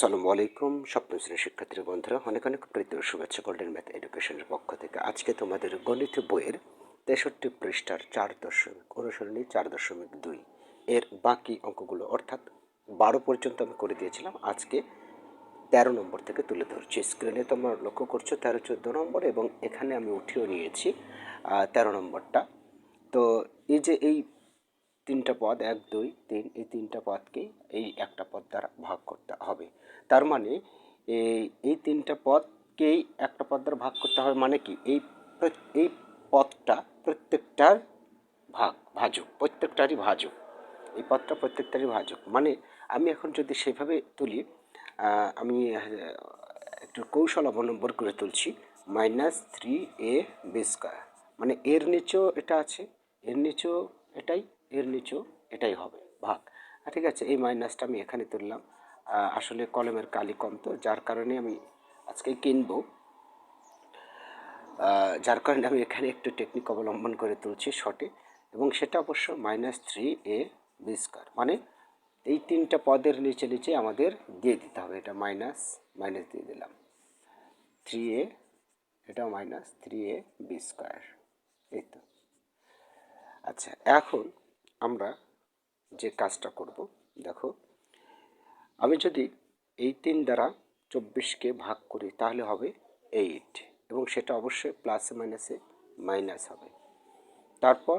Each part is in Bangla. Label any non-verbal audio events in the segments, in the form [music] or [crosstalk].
সালামু আলাইকুম, সপ্তম শ্রেণির শিক্ষার্থী বন্ধুরা, অনেক অনেক প্রীতি শুভেচ্ছা গোল্ডেন ম্যাথ এডুকেশনের পক্ষ থেকে আজকে তোমাদের গণিত বইয়ের তেষট্টি পৃষ্ঠার চার দশমিক অনুসরণী, চার দশমিক দুই এর বাকি অঙ্কগুলো অর্থাৎ বারো পর্যন্ত আমি করে দিয়েছিলাম। আজকে তেরো নম্বর থেকে তুলে ধরছি। স্ক্রিনে তোমরা লক্ষ্য করছ, তেরো চোদ্দ নম্বর এবং এখানে আমি উঠিয়েও নিয়েছি তেরো নম্বরটা। তো এই যে এই তিনটা পদ, এক, দুই, তিন, এই তিনটা পদকেই এই একটা পদ দ্বারা ভাগ করতে হবে। তার মানে এই এই তিনটা পদকেই একটা পদ ভাগ করতে হবে মানে কি? এই এই পদটা প্রত্যেকটার ভাগ, ভাজক, প্রত্যেকটারই ভাজক। এই পদটা প্রত্যেকটারই ভাজক। মানে আমি এখন যদি সেভাবে তুলি আমি একটু কৌশল অবলম্বন করে তুলছি, minus three A B square. মানে এর নিচেও এটা আছে, এর নিচেও এটাই, এর নিচেও এটাই হবে, ভাগ। ঠিক আছে, এই মাইনাসটা আমি এখানে তুললাম। আসলে কলমের কালি কম তো, যার কারণে আমি আজকে কিনবো। যার কারণে আমি এখানে একটু টেকনিক অবলম্বন করে তুলছি শটে এবং সেটা অবশ্য minus three A B square মানে এই তিনটা পদের নিচে নিচে আমাদের দিয়ে দিতে হবে, এটা মাইনাস মাইনাস দিয়ে দিলাম। থ্রি এ এটাও minus three A B square এই তো। আচ্ছা এখন আমরা যে কাজটা করব, দেখো। আমি যদি এই তিন দ্বারা চব্বিশকে ভাগ করি, তাহলে হবে এইট। এবং সেটা অবশ্যই প্লাসে মাইনাসে মাইনাস হবে। তারপর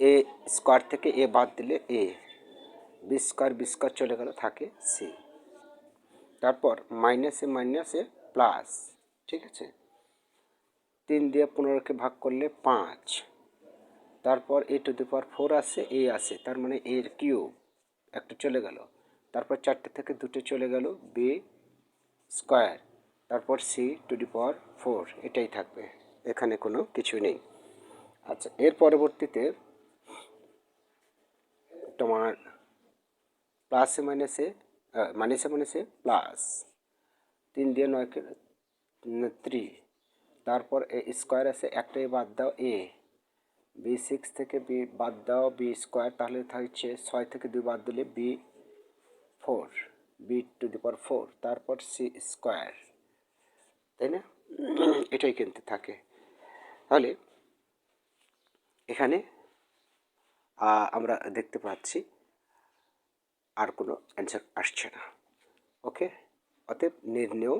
এ স্কোয়ার থেকে এ বাদ দিলে A B square B square চলে গেল, থাকে সি তারপর মাইনাসে মাইনাসে প্লাস ঠিক আছে? তিন দিয়ে পনেরোকে ভাগ করলে পাঁচ। তারপর এ টু দি পাওয়ার ফোর আসে এ আসে তার মানে এর কিউব একটা চলে গেল। তারপর চারটে থেকে দুটো চলে গেল বি স্কোয়ার তারপর C to the power four এটাই থাকবে। এখানে কোনো কিছু নেই। আচ্ছা এর পরবর্তীতে তোমার প্লাসে মাইনাসে মাইনাসে মাইনাসে প্লাস তিন দিয়ে নয়কে থ্রি তারপর এ স্কোয়ার আছে, একটাই বাদ দাও এ বি সিক্স থেকে বি বাদ দাও বি স্কোয়ার তাহলে থাকছে ছয় থেকে দুই বাদ দিলে b four b to the power four তারপর সি স্কোয়ার তাই না? [clears throat] এটাই কিন্তু থাকে। তাহলে এখানে আমরা দেখতে পাচ্ছি, আর কোনো অ্যান্সার আসছে না। ওকে অতএব নির্ণেয়,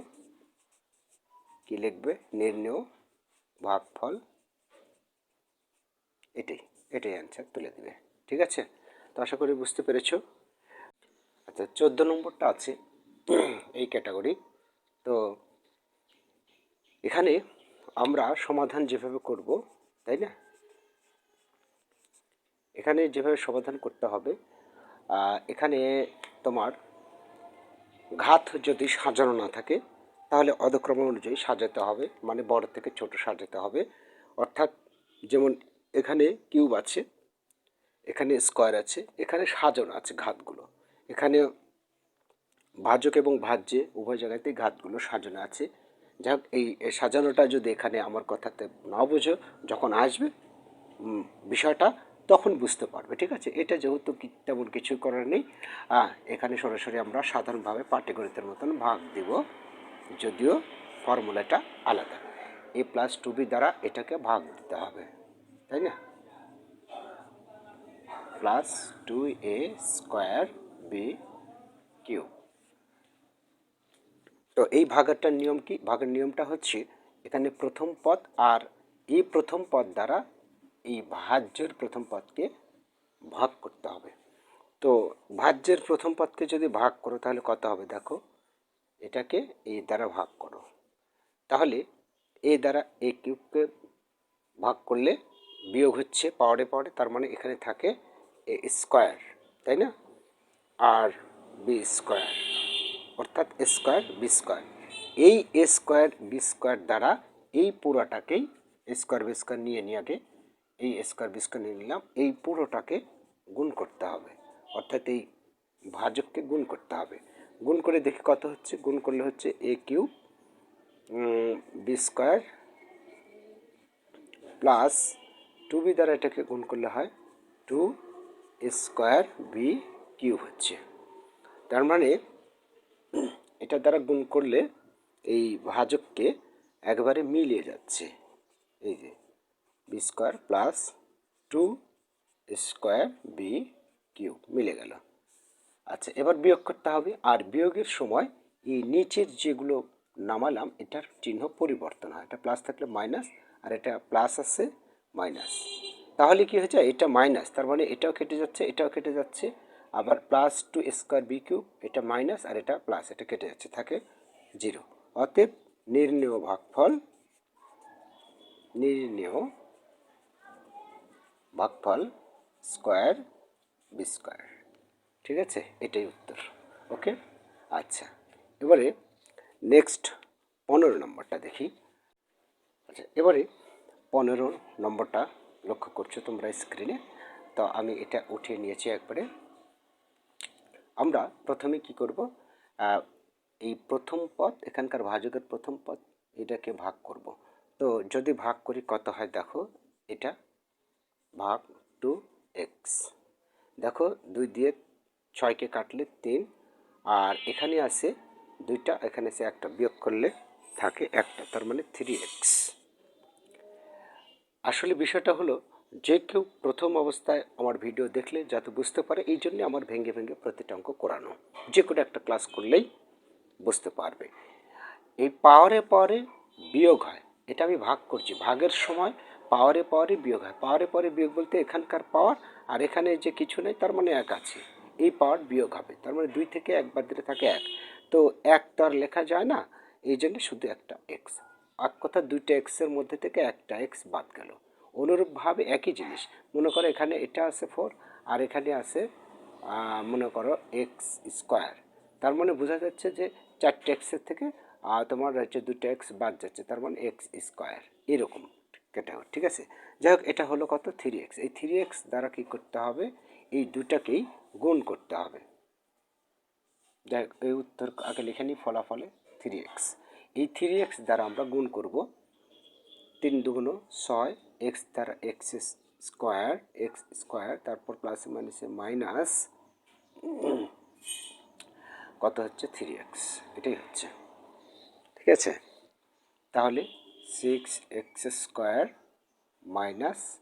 কি লিখবে? নির্ণেয়, ভাগফল, এটাই এটাই অ্যান্সার তুলে দেবে। ঠিক আছে? তো আশা করি বুঝতে পেরেছ। আচ্ছা চোদ্দ নম্বরটা আছে এই ক্যাটাগরি। তো এখানে আমরা সমাধান যেভাবে করব, তাই না? এখানে যেভাবে সমাধান করতে হবে এখানে তোমার ঘাত যদি সাজানো না থাকে, তাহলে অধক্রম অনুযায়ী সাজাতে হবে মানে বড় থেকে ছোট সাজাতে হবে। অর্থাৎ যেমন এখানে কিউব আছে, এখানে স্কোয়ার আছে, এখানে সাজানো আছে ঘাতগুলো। এখানে ভাজক এবং ভাজ্যে উভয় জায়গাতেই ঘাতগুলো সাজানো আছে। যাই এই সাজানোটা যদি এখানে আমার কথাতে না বোঝো, যখন আসবে বিষয়টা তখন বুঝতে পারবে, ঠিক আছে? এটা যেহেতু তেমন কিছু করার নেই এখানে সরাসরি আমরা সাধারণভাবে পাটিগণিতের মতন ভাগ দিব, যদিও ফর্মুলাটা আলাদা। এ প্লাস টু বি দ্বারা এটাকে ভাগ দিতে হবে, তাই না? Plus two a square b cube তো এই ভাগেরটার নিয়ম কি? ভাগের নিয়মটা হচ্ছে এখানে প্রথম পদ আর এই প্রথম পদ দ্বারা এই ভাজ্যের প্রথম পদকে ভাগ করতে হবে। তো ভাজ্যের প্রথম পদকে যদি ভাগ করো তাহলে কত হবে দেখো? এটাকে এই দ্বারা ভাগ করো। তাহলে এ দ্বারা এ কিউবকে ভাগ করলে বিয়োগ হচ্ছে পাওয়ারে পাওয়ারে, তার মানে এখানে থাকে এ স্কোয়ার, তাই না? আর বি স্কোয়ার অর্থাৎ স্কোয়ার বি স্কোয়ার এই স্কোয়ার বি স্কোয়ার দ্বারা এই পুরোটাকেই স্কোয়ার বি স্কোয়ার নিয়ে নিয়ে আগে এই স্কোয়ার বি স্কোয়ার নিয়ে নিলাম, এই পুরোটাকে গুণ করতে হবে। অর্থাৎ এই ভাজককে গুণ করতে হবে। গুণ করে দেখি কত হচ্ছে, গুণ করলে হচ্ছে a cube b square plus two b দ্বারা এটাকে গুণ করলে হয় টু স্কোয়ার বি কিউব হচ্ছে। তার মানে এটা দ্বারা গুণ করলে এই ভাজককে একবারে মিলিয়ে যাচ্ছে। এই যে b square plus two square b cube মিলে গেল। আচ্ছা এবার বিয়োগ করতে হবে। আর বিয়োগের সময় এই নিচের যেগুলো নামালাম, এটার চিহ্ন পরিবর্তন হয়। এটা প্লাস থাকলে মাইনাস আর এটা প্লাস আছে মাইনাস তাহলে কি হয়েছে এটা মাইনাস তার মানে এটাও কেটে যাচ্ছে, এটাও কেটে যাচ্ছে। আবার plus two square b cube এটা মাইনাস আর এটা প্লাস এটা কেটে যাচ্ছে, থাকে জিরো অতএব নির্ণেয় ভাগফল নির্ণেয় ভাগফল স্কোয়ার বি স্কোয়ার ঠিক আছে? এটাই উত্তর। ওকে আচ্ছা। এবারে নেক্সট পনেরো নম্বরটা দেখি। আচ্ছা এবারে পনেরো নম্বরটা লক্ষ্য করছ তোমরা স্ক্রিনে তো আমি এটা উঠিয়ে নিয়েছি একবারে। আমরা প্রথমে কি করব? এই প্রথম পদ, এখানকার ভাজকের প্রথম পদ, এটাকে ভাগ করব। তো যদি ভাগ করি কত হয় দেখো, এটা ভাগ টু এক্স দেখো, দুই দিয়ে ছয়কে কাটলে তিন, আর এখানে আছে দুইটা, এখানে আছে একটা বিয়োগ করলে থাকে একটা, তার মানে থ্রি এক্স আসলে বিষয়টা হলো যে কেউ প্রথম অবস্থায় আমার ভিডিও দেখলে যাতে বুঝতে পারে, এই জন্য আমার ভেঙে ভেঙে প্রতিটা অঙ্ক করানো। যে কোনো একটা ক্লাস করলেই বুঝতে পারবে। এই পাওয়ারে পাওয়ারে বিয়োগ হয়, এটা আমি ভাগ করছি। ভাগের সময় পাওয়ারে পাওয়ারে বিয়োগ হয়। পাওয়ারে পাওয়ারে বিয়োগ বলতে এখানকার পাওয়ার আর এখানে যে কিছু নেই, তার মানে এক আছে। এই পাওয়ার বিয়োগ হবে, তার মানে দুই থেকে এক বাদ দিলে থাকে এক। তো এক তো আর লেখা যায় না, এই জন্য শুধু একটা এক্স এক কথা দুইটা এক্সের মধ্যে থেকে একটা এক্স বাদ গেল। অনুরূপভাবে একই জিনিস। মনে করো এখানে এটা আছে ফোর আর এখানে আছে মনে করো এক্স স্কোয়ার তার মানে বোঝা যাচ্ছে যে চারটে এক্সের থেকে তোমার হচ্ছে দুটো এক্স বাদ যাচ্ছে তার মানে এক্স স্কোয়ার এরকম কেটে ঠিক আছে? যাই হোক এটা হলো কত? থ্রি এক্স এই থ্রি এক্স দ্বারা কী করতে হবে? এই দুটাকেই গুণ করতে হবে। যাই হোক, এই উত্তর আগে লিখে নিই ফলাফলে থ্রি এক্স এই থ্রি এক্স দ্বারা আমরা গুণ করব তিন দুগুণ ছয় এক্স দ্বারা এক্স স্কোয়ার এক্স স্কোয়ার তারপর প্লাস মাইনাসে মাইনাস কত হচ্ছে? থ্রি এক্স এটাই হচ্ছে। ঠিক আছে? তাহলে six x square minus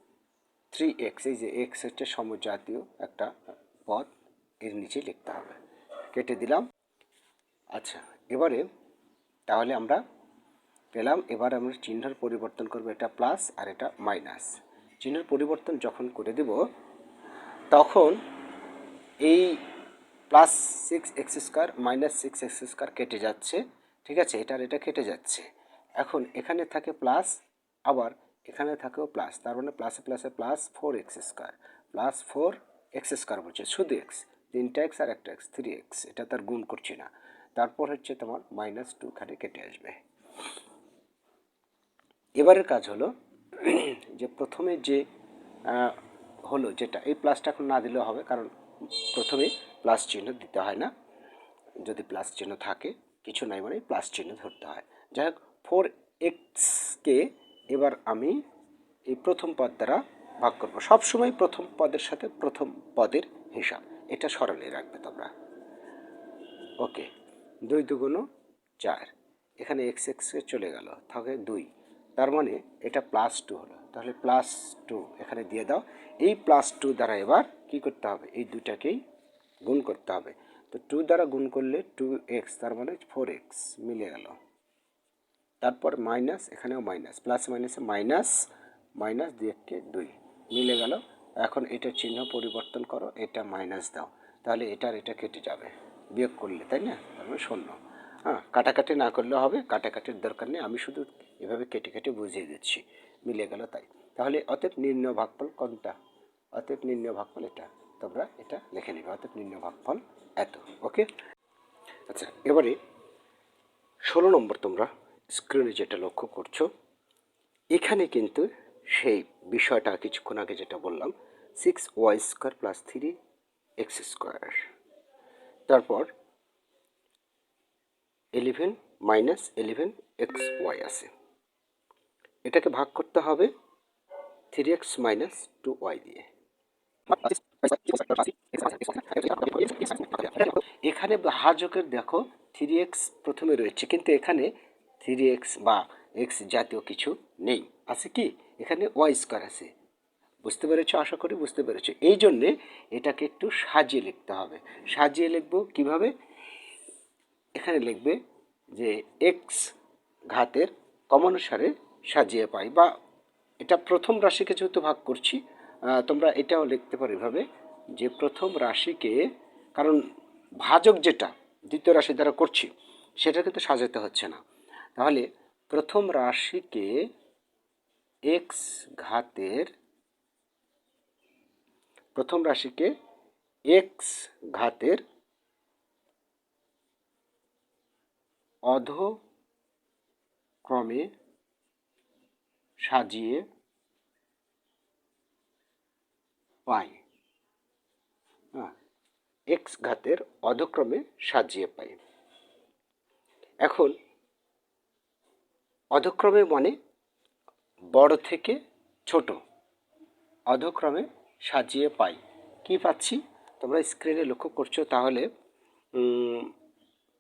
three x এই যে এক্স হচ্ছে সমজাতীয় একটা পদ, এর নিচে লিখতে হবে। কেটে দিলাম। আচ্ছা এবারে তাহলে আমরা পেলাম, এবার আমরা চিহ্নের পরিবর্তন করব, এটা প্লাস আর এটা মাইনাস চিহ্নের পরিবর্তন যখন করে দেব, তখন এই plus six x square minus six x square কেটে যাচ্ছে, ঠিক আছে? এটার এটা কেটে যাচ্ছে। এখন এখানে থাকে প্লাস আবার এখানে থাকেও প্লাস তার মানে প্লাসে প্লাসে plus four x square plus four x square বলছে, শুধু এক্স তিনটা এক্স আর একটা এক্স থ্রি এক্স এটা তার গুণ করছি না। তারপর হচ্ছে তোমার মাইনাস টু খানে কেটে আসবে। এবারের কাজ হলো যে প্রথমে যে হলো যেটা, এই প্লাসটা এখন না দিলেও হবে, কারণ প্রথমে প্লাস চিহ্ন দিতে হয় না। যদি প্লাস চিহ্ন থাকে, কিছু নাই মানে প্লাস চিহ্ন ধরতে হয়। যাই হোক ফোর এক্সকে এবার আমি এই প্রথম পদ দ্বারা ভাগ করব। সবসময় প্রথম পদের সাথে প্রথম পদের হিসাব। এটা স্মরণে রাখবে তোমরা। ওকে, দুই দুগুণ চার। এখানে এক্স এক্স চলে গেল থাকে দুই। তার মানে এটা প্লাস টু হলো। তাহলে প্লাস টু এখানে দিয়ে দাও। এই প্লাস টু দ্বারা এবার কি করতে হবে? এই দুটাকেই গুণ করতে হবে। তো টু দ্বারা গুণ করলে টু এক্স তার মানে ফোর এক্স মিলে গেল। তারপর মাইনাস এখানেও মাইনাস প্লাস মাইনাসে মাইনাস মাইনাস দুইকে দুই মিলে গেল। এখন এটা চিহ্ন পরিবর্তন করো, এটা মাইনাস দাও। তাহলে এটার এটা কেটে যাবে। বিয়োগ করলে, তাই না? তার মানে শূন্য। হ্যাঁ কাটাকাটি না করলে হবে, কাটাকাটির দরকার নেই। আমি শুধু এভাবে কেটে কেটে বুঝিয়ে দিচ্ছি। মিলে গেল তাই। তাহলে অতএব নির্ণয় ভাগফল কোনটা? অতএব নির্ণয় ভাগফল এটা। তোমরা এটা লিখে নেবে। অতএব নির্ণয় ভাগফল এত। ওকে? আচ্ছা এবারে ষোলো নম্বর তোমরা স্ক্রিনে যেটা লক্ষ্য করছ, এখানে কিন্তু সেই বিষয়টা কিছুক্ষণ আগে যেটা বললাম six y square plus three x square তারপর eleven minus eleven x y আছে। এটাকে ভাগ করতে হবে three x minus two y দিয়ে। এখানে ভাজকের দেখো থ্রি এক্স প্রথমে রয়েছে, কিন্তু এখানে থ্রি এক্স বা এক্স জাতীয় কিছু নেই। আছে কি? এখানে ওয়াই স্কোয়ার আছে। বুঝতে পেরেছ? আশা করি বুঝতে পেরেছ। এই জন্যে এটাকে একটু সাজিয়ে লিখতে হবে। সাজিয়ে লিখব কীভাবে? এখানে লিখবে যে এক্স ঘাতের কমানুসারে সাজিয়ে পাই বা এটা প্রথম রাশিকে যেহেতু ভাগ করছি তোমরা এটাও লিখতে পারো এভাবে যে প্রথম রাশিকে, কারণ ভাজক যেটা দ্বিতীয় রাশি দ্বারা করছি সেটা কিন্তু সাজাতে হচ্ছে না। তাহলে প্রথম রাশিকে এক্স ঘাতের, প্রথম রাশিকে এক্স ঘাতের অধক্রমে সাজিয়ে পাই। হ্যাঁ এক্স ঘাতের অধক্রমে সাজিয়ে পাই। এখন, অধক্রমে মানে বড় থেকে ছোট। অধক্রমে সাজিয়ে পাই। কি পাচ্ছি? তোমরা স্ক্রিনে লক্ষ্য করছ, তাহলে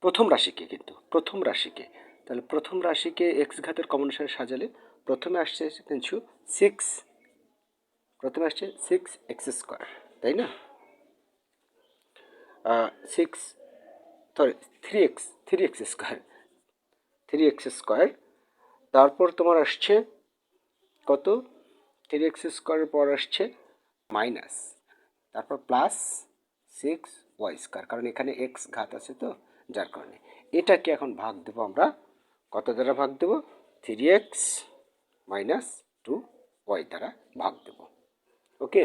প্রথম রাশিকে কিন্তু, প্রথম রাশিকে। তাহলে প্রথম রাশিকে এক্স ঘাতের কমন সাজালে প্রথমে আসছে কিন্তু সিক্স প্রথমে আসছে সিক্স এক্স স্কোয়ার তাই না? Six sorry three x three x square three x square তারপর তোমার আসছে কত? থ্রি এক্স স্কোয়ারের পর আসছে মাইনাস তারপর প্লাস সিক্স ওয়াই স্কোয়ার কারণ এখানে এক্স ঘাত আছে তো, যার কারণে। এটাকে এখন ভাগ দেবো আমরা, কত দ্বারা ভাগ দেবো? Three x minus two y দ্বারা ভাগ দেব। ওকে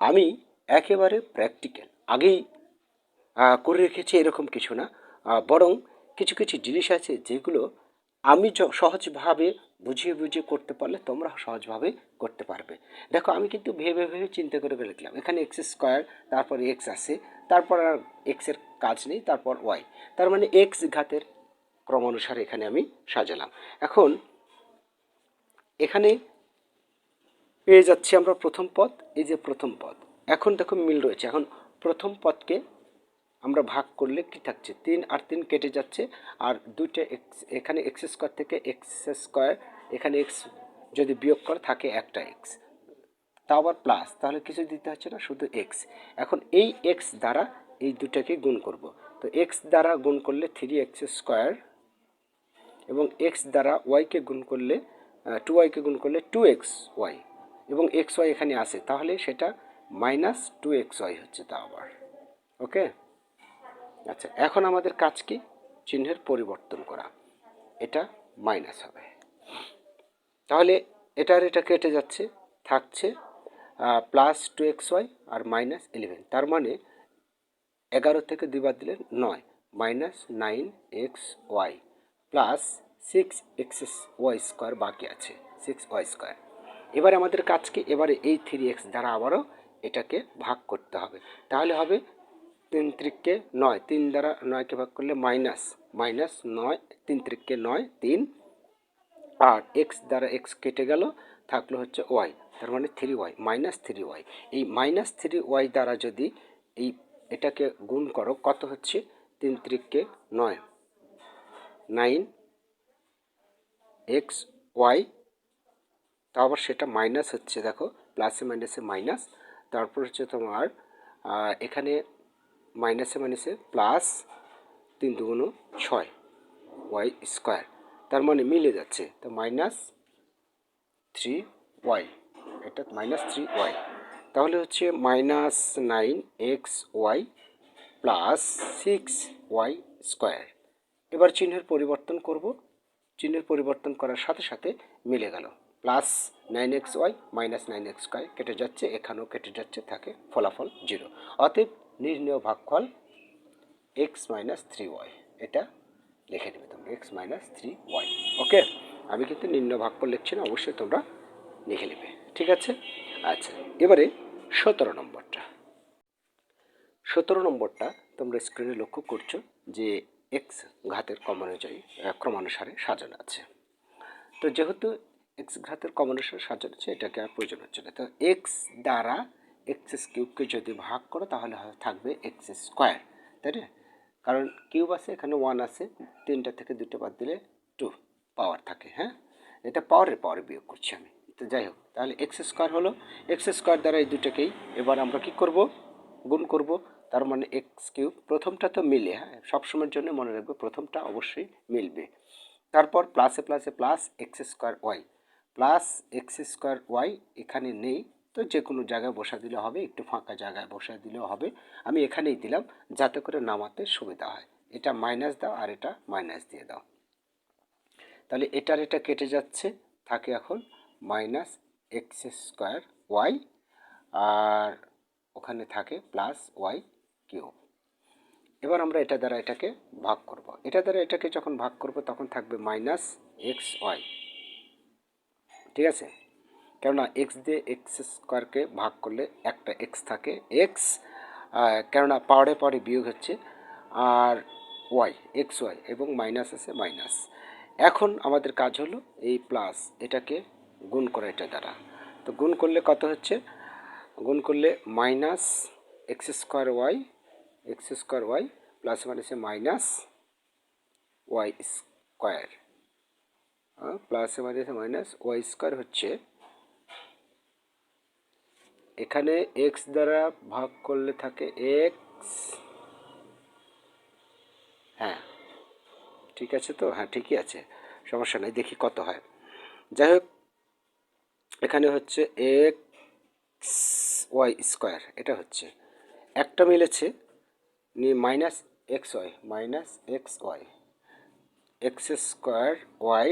আমি একেবারে প্র্যাকটিক্যাল আগেই করে রেখেছি এরকম কিছু না। বরং কিছু কিছু জিনিস আছে যেগুলো আমি সহজভাবে বুঝিয়ে বুঝিয়ে করতে পারলে তোমরা সহজভাবে করতে পারবে। দেখো, আমি কিন্তু ভেবে ভেবে চিন্তা করে লিখলাম এখানে এক্স স্কোয়ার তারপর এক্স আছে, তারপর আর এক্সের কাজ নেই, তারপর ওয়াই তার মানে এক্স ঘাতের ক্রমানুসারে এখানে আমি সাজালাম। এখন এখানে পেয়ে যাচ্ছি আমরা প্রথম পদ, এই যে প্রথম পদ। এখন দেখো মিল রয়েছে। এখন প্রথম পদকে আমরা ভাগ করলে কি থাকছে? তিন আর তিন কেটে যাচ্ছে। আর দুইটা এক্স এখানে এক্স স্কোয়ার থেকে এক্স স্কোয়ার এখানে এক্স যদি বিয়োগ করে থাকে একটা এক্স তা আবার প্লাস তাহলে কিছু দিতে হচ্ছে না, শুধু এক্স এখন এই এক্স দ্বারা এই দুটাকে গুণ করব। তো এক্স দ্বারা গুণ করলে থ্রি এক্স স্কোয়ার এবং এক্স দ্বারা ওয়াইকে গুণ করলে টু ওয়াইকে গুণ করলে টু এক্স ওয়াই এবং এক্স ওয়াই এখানে আসে তাহলে সেটা মাইনাস টু এক্স ওয়াই হচ্ছে তা আবার। ওকে আচ্ছা এখন আমাদের কাজ কি? চিহ্নের পরিবর্তন করা। এটা মাইনাস হবে। তাহলে এটার এটা কেটে যাচ্ছে, থাকছে প্লাস টু এক্স ওয়াই আর মাইনাস ইলেভেন তার মানে এগারো থেকে দুই বাদ দিলে নয় minus nine x y plus six x y square বাকি আছে সিক্স ওয়াই স্কোয়ার এবারে আমাদের কাজ কি এবারে এই থ্রি এক্স দ্বারা আবারও এটাকে ভাগ করতে হবে। তাহলে হবে তিন ত্রিককে নয়, তিন দ্বারা নয়কে ভাগ করলে মাইনাস মাইনাস নয়, তিন ত্রিককে নয়, তিন। আর এক্স দ্বারা এক্স কেটে গেল, থাকল হচ্ছে ওয়াই তার মানে three y minus three y এই মাইনাস থ্রি ওয়াই দ্বারা যদি এই এটাকে গুণ করো, কত হচ্ছে? তিন ত্রিককে নয় নাইন এক্স ওয়াই তা আবার সেটা মাইনাস হচ্ছে, দেখো প্লাসে মাইনাসে মাইনাস তারপর হচ্ছে তোমার এখানে মাইনাসে মাইনাসে প্লাস তিন দুগুণ ছয় ওয়াই স্কোয়ার তার মানে মিলে যাচ্ছে, তো মাইনাস থ্রি ওয়াই এটা মাইনাস থ্রি ওয়াই তাহলে হচ্ছে minus nine x y plus six y square এবার চিহ্নের পরিবর্তন করব চিহ্নের পরিবর্তন করার সাথে সাথে মিলে গেল। Plus nine x y minus nine x y কেটে যাচ্ছে, এখানেও কেটে যাচ্ছে, থাকে ফলাফল জিরো। অতএব নির্ণয় ভাগফল এক্স মাইনাস থ্রি ওয়াই, এটা লিখে নেবে তোমরা x minus three y. Okay? আমি কিন্তু নিম্ন ভাগফল লিখছি না, অবশ্যই তোমরা লিখে নেবে। ঠিক আছে? আচ্ছা এবারে সতেরো নম্বরটা। সতেরো নম্বরটা তোমরা স্ক্রিনে লক্ষ্য করছ যে এক্স ঘাতের আহ, ক্রমানুসারে সাজানো আছে। তো যেহেতু এক্স ঘাতের কম্বিনেশন সাজানো আছে এটাকে আর প্রয়োজন হচ্ছে না। তো এক্স দ্বারা এক্স কিউবকে যদি ভাগ করো তাহলে থাকবে এক্স স্কোয়ার তাই না? কারণ কিউব আছে এখানে ওয়ান আছে তিনটা থেকে দুটো বাদ দিলে টু পাওয়ার থাকে হ্যাঁ? এটা পাওয়ারের পাওয়ারে বিয়োগ করছি আমি। তো যাই হোক তাহলে এক্স স্কোয়ার হলো। এক্স স্কোয়ার দ্বারা এই দুটোকেই এবার আমরা কি করব? গুণ করব। তার মানে এক্স কিউব প্রথমটা তো মিলে হ্যাঁ? সবসময়ের জন্য মনে রাখবে প্রথমটা অবশ্যই মিলবে। তারপর প্লাসে প্লাসে plus x square y plus x square y এখানে নেই, তো যে কোনো জায়গায় বসা দিলে হবে, একটু ফাঁকা জায়গায় বসা দিলেও হবে। আমি এখানেই দিলাম, যাতে করে নামাতে সুবিধা হয়। এটা মাইনাস দাও আর এটা মাইনাস দিয়ে দাও। তাহলে এটার এটা কেটে যাচ্ছে, থাকে এখন মাইনাস এক্স স্কোয়ার ওয়াই আর ওখানে থাকে প্লাস ওয়াই কিউব এবার আমরা এটা দ্বারা এটাকে ভাগ করব। এটা দ্বারা এটাকে যখন ভাগ করব, তখন থাকবে মাইনাস এক্স ওয়াই ঠিক আছে? কেননা এক্স দিয়ে এক্স স্কোয়ারকে ভাগ করলে একটা এক্স থাকে এক্স কেননা পাওয়ারে পাওয়ারে বিয়োগ হচ্ছে আর ওয়াই এক্স ওয়াই এবং মাইনাস আছে মাইনাস এখন আমাদের কাজ হলো এই প্লাস এটাকে গুণ করা এটা দ্বারা। তো গুণ করলে কত হচ্ছে? গুণ করলে minus x square y x square y plus মাইনাসে মাইনাস ওয়াই স্কোয়ার। প্লাসে মাইনাসে মাইনাস ওয়াই স্কোয়ার হচ্ছে এখানে এক্স দ্বারা ভাগ করলে থাকে এক্স হ্যাঁ ঠিক আছে তো? হ্যাঁ ঠিকই আছে, সমস্যা নেই, দেখি কত হয়। যাই হোক, এখানে হচ্ছে এক্স ওয়াই স্কোয়ার, এটা হচ্ছে। একটা মিলেছে minus x y minus x y x square y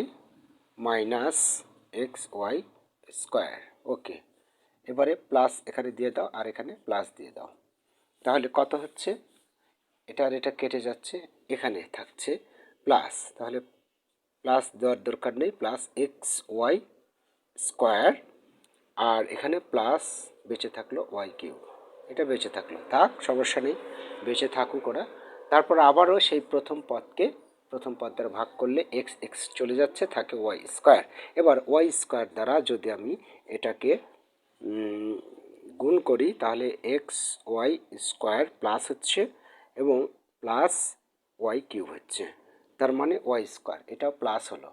minus x y square okay এবারে প্লাস এখানে দিয়ে দাও আর এখানে প্লাস দিয়ে দাও। তাহলে কত হচ্ছে? এটা আর এটা কেটে যাচ্ছে, এখানে থাকছে প্লাস তাহলে প্লাস দেওয়ার দরকার নেই প্লাস এক্স ওয়াই স্কোয়ার আর এখানে প্লাস বেঁচে থাকল ওয়াই কিউ এটা বেঁচে থাকল। থাক, সমস্যা নেই। বেঁচে থাকুক ওরা। তারপর আবারও সেই প্রথম পদকে, প্রথম পদ দ্বারা ভাগ করলে এক্স এক্স চলে যাচ্ছে, থাকে ওয়াই স্কোয়ার। এবার ওয়াই স্কোয়ার দ্বারা যদি আমি এটাকে গুণ করি, তাহলে এক্স, ওয়াই স্কোয়ার প্লাস হচ্ছে এবং প্লাস ওয়াই কিউব হচ্ছে। তার মানে ওয়াই স্কোয়ার, এটা প্লাস হলো।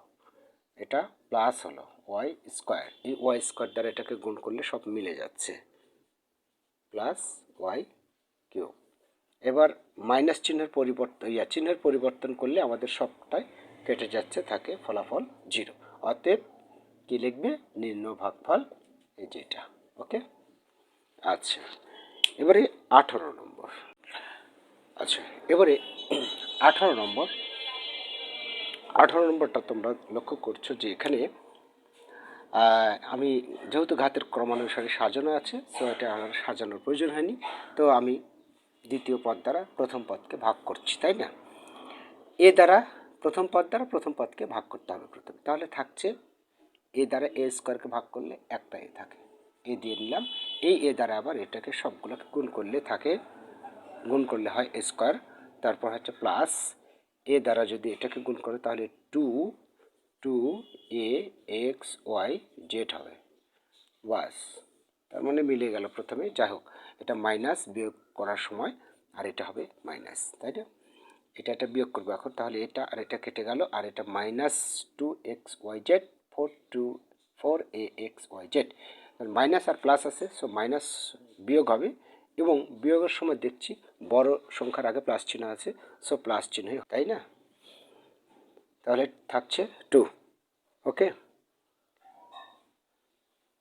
এটা প্লাস হলো, ওয়াই স্কোয়ার। এই ওয়াই স্কোয়ার দ্বারা এটাকে গুণ করলে সব মিলে যাচ্ছে। Plus y cube. এবার মাইনাস চিহ্নের পরিবর্তন ইয়া, চিহ্নের পরিবর্তন করলে আমাদের সবটাই কেটে যাচ্ছে, থাকে ফলাফল জিরো অতএব কী লিখবে? নিম্ন ভাগফল এই যেটা ওকে? আচ্ছা। এবারে আঠারো নম্বর। আচ্ছা এবারে আঠারো নম্বর। আঠারো নম্বরটা তোমরা লক্ষ্য করছ যে এখানে আমি যেহেতু ঘাতের ক্রমানুসারে সাজানো আছে, তো এটা আমার সাজানোর প্রয়োজন হয়নি। তো আমি দ্বিতীয় পদ দ্বারা প্রথম পদকে ভাগ করছি, তাই না? এ দ্বারা প্রথম পদ দ্বারা প্রথম পদকে ভাগ করতে হবে প্রথমে। তাহলে থাকছে এ দ্বারা এ স্কোয়ারকে ভাগ করলে একটা এ থাকে। এ দিয়ে নিলাম। এই এ দ্বারা আবার এটাকে সবগুলোকে গুণ করলে থাকে। গুণ করলে হয় এ স্কোয়ার। তারপর হচ্ছে প্লাস এ দ্বারা যদি এটাকে গুণ করে, তাহলে two two a x y z হবে। বাস, তার মানে মিলে গেল প্রথমে। যাই হোক, এটা মাইনাস বিয়োগ করার সময় আর এটা হবে মাইনাস তাই না? এটা একটা বিয়োগ করব এখন, তাহলে এটা আর এটা কেটে গেল, আর এটা minus two x y z four two four a x y z minus R plus আছে সো মাইনাস বিয়োগ হবে, এবং বিয়োগের সময় দেখছি বড় সংখ্যার আগে প্লাস চিহ্ন আছে সো প্লাস চিহ্নই তাই না? তাহলে থাকছে টু ওকে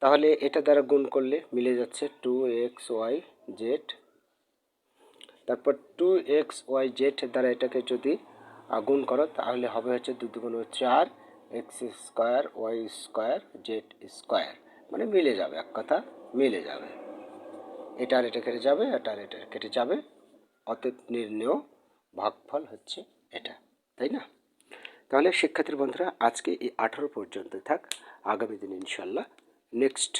তাহলে এটা দ্বারা গুণ করলে মিলে যাচ্ছে টু এক্স ওয়াই জেড তারপর টু এক্স ওয়াই জেড দ্বারা এটাকে যদি গুণ করো, তাহলে হবে হচ্ছে দু দুগুণ চার x square y square z square মানে মিলে যাবে, এক কথা মিলে যাবে। এটা আর এটা কেটে যাবে, এটা আর এটা কেটে যাবে, অতএব নির্ণেয় ভাগফল হচ্ছে এটা, তাই না? তাহলে শিক্ষার্থীর বন্ধুরা, আজকে এই আঠারো পর্যন্ত থাক। আগামী দিন ইনশাল্লাহ নেক্সট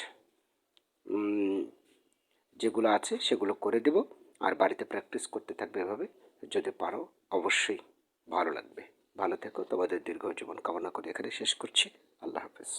যেগুলো আছে সেগুলো করে দেব। আর বাড়িতে প্র্যাকটিস করতে থাকবে এভাবে, যদি পারো অবশ্যই ভালো লাগবে। ভালো থেকো। তোমাদের দীর্ঘ জীবন কামনা করে এখানে শেষ করছি। আল্লাহ হাফেজ।